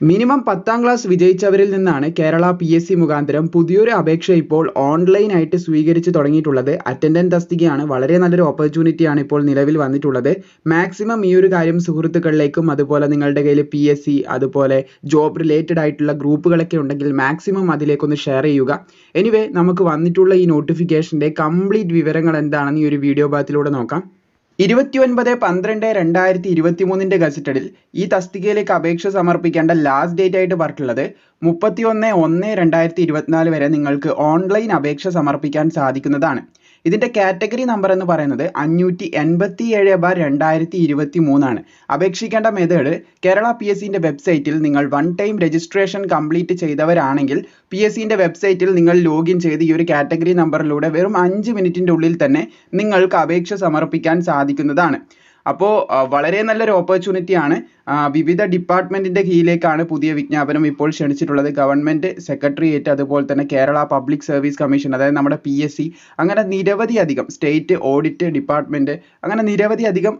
Minimum പത്താം class വിജയിച്ചവരിൽ നിന്നാണ് Kerala P S C മുഖാന്തരം പുതിയൊരു അപേക്ഷ ഇപ്പോൾ ഓൺലൈനായിട്ട് സ്വീകരിച്ച് തുടങ്ങിയിട്ടുള്ളത്. അറ്റൻഡന്റ് തസ്തികയാണ്. വളരെ നല്ലൊരു ഓപ്പർച്യൂണിറ്റിയാണ് ഇപ്പോൾ നിലവിൽ വന്നിട്ടുള്ളത്. മാക്സിമം ഈ ഒരു കാര്യം സുഹൃത്തുക്കളിലേക്കും അതുപോലെ നിങ്ങളുടെ കയ്യിൽ പി എസ് സി അതുപോലെ ജോബ് റിലേറ്റഡ് ആയിട്ടുള്ള ഗ്രൂപ്പുകളൊക്കെ ഉണ്ടെങ്കിൽ മാക്സിമം അതിലേക്കൊന്ന് ഷെയർ ചെയ്യുക. എനിവേ നമുക്ക് വന്നിട്ടുള്ള ഈ നോട്ടിഫിക്കേഷന്റെ കംപ്ലീറ്റ് വിവരങ്ങൾ എന്താണെന്ന് ഈ ഒരു വീഡിയോ ഭാഗത്തിലൂടെ നോക്കാം. ഇരുപത്തിയൊൻപത് പന്ത്രണ്ട് രണ്ടായിരത്തി ഇരുപത്തി മൂന്നിന്റെ ഗസറ്റഡിൽ ഈ തസ്തികയിലേക്ക് അപേക്ഷ സമർപ്പിക്കേണ്ട ലാസ്റ്റ് ഡേറ്റ് ആയിട്ട് പറഞ്ഞിട്ടുള്ളത് മുപ്പത്തിയൊന്ന് ഒന്ന് രണ്ടായിരത്തി ഇരുപത്തിനാല് വരെ നിങ്ങൾക്ക് ഓൺലൈൻ അപേക്ഷ സമർപ്പിക്കാൻ സാധിക്കുന്നതാണ്. ഇതിന്റെ കാറ്റഗറി നമ്പർ എന്ന് പറയുന്നത് അഞ്ഞൂറ്റി എൺപത്തി ഏഴ് ബാർ രണ്ടായിരത്തി ഇരുപത്തി മൂന്നാണ് അപേക്ഷിക്കേണ്ട മെത്തേഡ് കേരള പി എസ് സിന്റെ വെബ്സൈറ്റിൽ നിങ്ങൾ വൺ ടൈം രജിസ്ട്രേഷൻ കംപ്ലീറ്റ് ചെയ്തവരാണെങ്കിൽ പി എസ് സിന്റെ വെബ്സൈറ്റിൽ നിങ്ങൾ ലോഗിൻ ചെയ്ത് ഈ ഒരു കാറ്റഗറി നമ്പറിലൂടെ വെറും അഞ്ച് മിനിറ്റിന്റെ ഉള്ളിൽ തന്നെ നിങ്ങൾക്ക് അപേക്ഷ സമർപ്പിക്കാൻ സാധിക്കുന്നതാണ്. അപ്പോൾ വളരെ നല്ലൊരു ഓപ്പർച്യൂണിറ്റിയാണ് വിവിധ ഡിപ്പാർട്ട്മെന്റിന്റെ കീഴിലേക്കാണ് പുതിയ വിജ്ഞാപനം ഇപ്പോൾ ക്ഷണിച്ചിട്ടുള്ളത്. ഗവൺമെന്റ് സെക്രട്ടേറിയറ്റ് അതുപോലെ തന്നെ കേരള പബ്ലിക് സർവീസ് കമ്മീഷൻ അതായത് നമ്മുടെ പി എസ് സി അങ്ങനെ നിരവധി അധികം സ്റ്റേറ്റ് ഓഡിറ്റ് ഡിപ്പാർട്ട്മെന്റ് അങ്ങനെ നിരവധി അധികം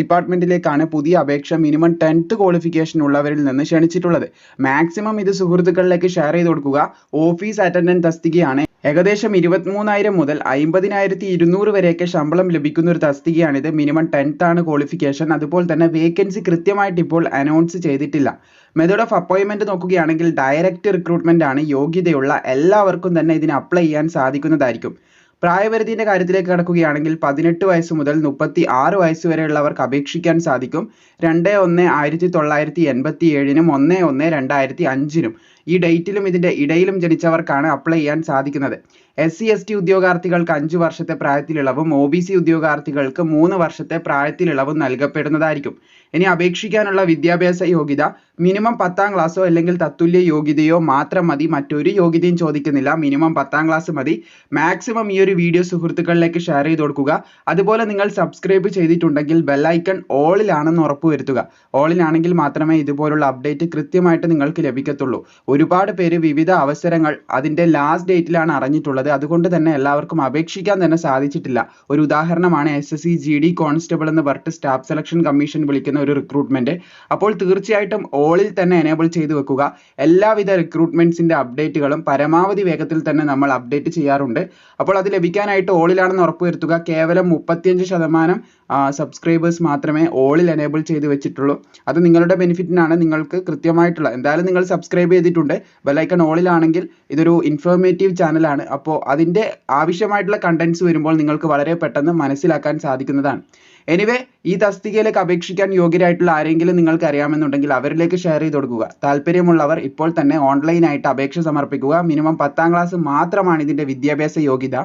ഡിപ്പാർട്ട്മെന്റിലേക്കാണ് പുതിയ അപേക്ഷ മിനിമം ടെൻത്ത് ക്വാളിഫിക്കേഷൻ ഉള്ളവരിൽ നിന്ന് ക്ഷണിച്ചിട്ടുള്ളത്. മാക്സിമം ഇത് സുഹൃത്തുക്കളിലേക്ക് ഷെയർ ചെയ്ത് കൊടുക്കുക. ഓഫീസ് അറ്റൻഡന്റ് തസ്തികയാണ്. ഏകദേശം ഇരുപത്തിമൂന്നായിരം മുതൽ അമ്പതിനായിരത്തി ഇരുന്നൂറ് വരെയൊക്കെ ശമ്പളം ലഭിക്കുന്ന ഒരു തസ്തികയാണിത്. മിനിമം ടെൻത്ത് ആണ് ക്വാളിഫിക്കേഷൻ. അതുപോലെ തന്നെ വേക്കൻസി കൃത്യമായിട്ട് ഇപ്പോൾ അനൗൺസ് ചെയ്തിട്ടില്ല. മെത്തേഡ് ഓഫ് അപ്പോയിൻമെന്റ് നോക്കുകയാണെങ്കിൽ ഡയറക്റ്റ് റിക്രൂട്ട്മെന്റ് ആണ് യോഗ്യതയുള്ള എല്ലാവർക്കും തന്നെ ഇതിന് അപ്ലൈ ചെയ്യാൻ സാധിക്കുന്നതായിരിക്കും. പ്രായപരിധിയുടെ കാര്യത്തിലേക്ക് കടക്കുകയാണെങ്കിൽ പതിനെട്ട് വയസ്സ് മുതൽ മുപ്പത്തി ആറ് വയസ്സ് വരെയുള്ളവർക്ക് അപേക്ഷിക്കാൻ സാധിക്കും. രണ്ട് ഒന്ന് ആയിരത്തി തൊള്ളായിരത്തി എൺപത്തി ഏഴിനും ഒന്ന് ഒന്ന് രണ്ടായിരത്തി അഞ്ചിനും ഈ ഡേറ്റിലും ഇതിന്റെ ഇടയിലും ജനിച്ചവർക്കാണ് അപ്ലൈ ചെയ്യാൻ സാധിക്കുന്നത്. എസ് സി എസ് ടി ഉദ്യോഗാർത്ഥികൾക്ക് അഞ്ച് വർഷത്തെ പ്രായത്തിലിളവും ഒ ബി സി ഉദ്യോഗാർത്ഥികൾക്ക് മൂന്ന് വർഷത്തെ പ്രായത്തിലിളവും നൽകപ്പെടുന്നതായിരിക്കും. ഇനി അപേക്ഷിക്കാനുള്ള വിദ്യാഭ്യാസ യോഗ്യത മിനിമം പത്താം ക്ലാസ്സോ അല്ലെങ്കിൽ തത്തുല്യ യോഗ്യതയോ മാത്രം മതി. മറ്റൊരു യോഗ്യതയും ചോദിക്കുന്നില്ല. മിനിമം പത്താം ക്ലാസ് മതി. മാക്സിമം ഈ ഒരു വീഡിയോ സുഹൃത്തുക്കളിലേക്ക് ഷെയർ ചെയ്ത് കൊടുക്കുക. അതുപോലെ നിങ്ങൾ സബ്സ്ക്രൈബ് ചെയ്തിട്ടുണ്ടെങ്കിൽ ബെല്ലൈക്കൺ ഓളിലാണെന്ന് ഉറപ്പുവരുത്തുക. ഓളിലാണെങ്കിൽ മാത്രമേ ഇതുപോലുള്ള അപ്ഡേറ്റ് കൃത്യമായിട്ട് നിങ്ങൾക്ക് ലഭിക്കത്തുള്ളൂ. ഒരുപാട് പേര് വിവിധ അവസരങ്ങൾ അതിന്റെ ലാസ്റ്റ് ഡേറ്റിലാണ് അറിഞ്ഞിട്ടുള്ളത്. അതുകൊണ്ട് തന്നെ എല്ലാവർക്കും അപേക്ഷിക്കാൻ തന്നെ സാധിച്ചിട്ടില്ല. ഒരു ഉദാഹരണമാണ് S S C G D constable എന്ന് പറഞ്ഞിട്ട് സ്റ്റാഫ് സെലക്ഷൻ കമ്മീഷൻ വിളിക്കുന്ന ഒരു റിക്രൂട്ട്മെന്റ് അപ്പോൾ തീർച്ചയായിട്ടും ഓളിൽ തന്നെ എനേബിൾ ചെയ്തു വെക്കുക. എല്ലാവിധ റിക്രൂട്ട്മെന്റ്സിന്റെ അപ്ഡേറ്റുകളും പരമാവധി വേഗത്തിൽ തന്നെ നമ്മൾ അപ്ഡേറ്റ് ചെയ്യാറുണ്ട്. അപ്പോൾ അത് ലഭിക്കാനായിട്ട് ഓളിലാണെന്ന് ഉറപ്പുവരുത്തുക. കേവലം മുപ്പത്തിയഞ്ച് ശതമാനം സബ്സ്ക്രൈബേഴ്സ് മാത്രമേ ഓളിൽ എനേബിൾ ചെയ്ത് വെച്ചിട്ടുള്ളൂ. അത് നിങ്ങളുടെ ബെനിഫിറ്റിനാണ് നിങ്ങൾക്ക് കൃത്യമായിട്ടുള്ള എന്തായാലും നിങ്ങൾ സബ്സ്ക്രൈബ് ചെയ്തിട്ടുണ്ട് ബെലൈക്കൺ ഓളിലാണെങ്കിൽ ഇതൊരു ഇൻഫോർമേറ്റീവ് ചാനലാണ് അപ്പോൾ അതിന്റെ ആവശ്യമായിട്ടുള്ള കണ്ടൻസ് വരുമ്പോൾ നിങ്ങൾക്ക് വളരെ പെട്ടെന്ന് മനസ്സിലാക്കാൻ സാധിക്കുന്നതാണ്. എനിവേ ഈ തസ്തികയിലേക്ക് അപേക്ഷിക്കാൻ യോഗ്യരായിട്ടുള്ള ആരെങ്കിലും നിങ്ങൾക്ക് അറിയാമെന്നുണ്ടെങ്കിൽ അവരിലേക്ക് ഷെയർ ചെയ്ത് കൊടുക്കുക. താല്പര്യമുള്ളവർ ഇപ്പോൾ തന്നെ ഓൺലൈനായിട്ട് അപേക്ഷ സമർപ്പിക്കുക. മിനിമം പത്താം ക്ലാസ് മാത്രമാണ് ഇതിന്റെ വിദ്യാഭ്യാസ യോഗ്യത.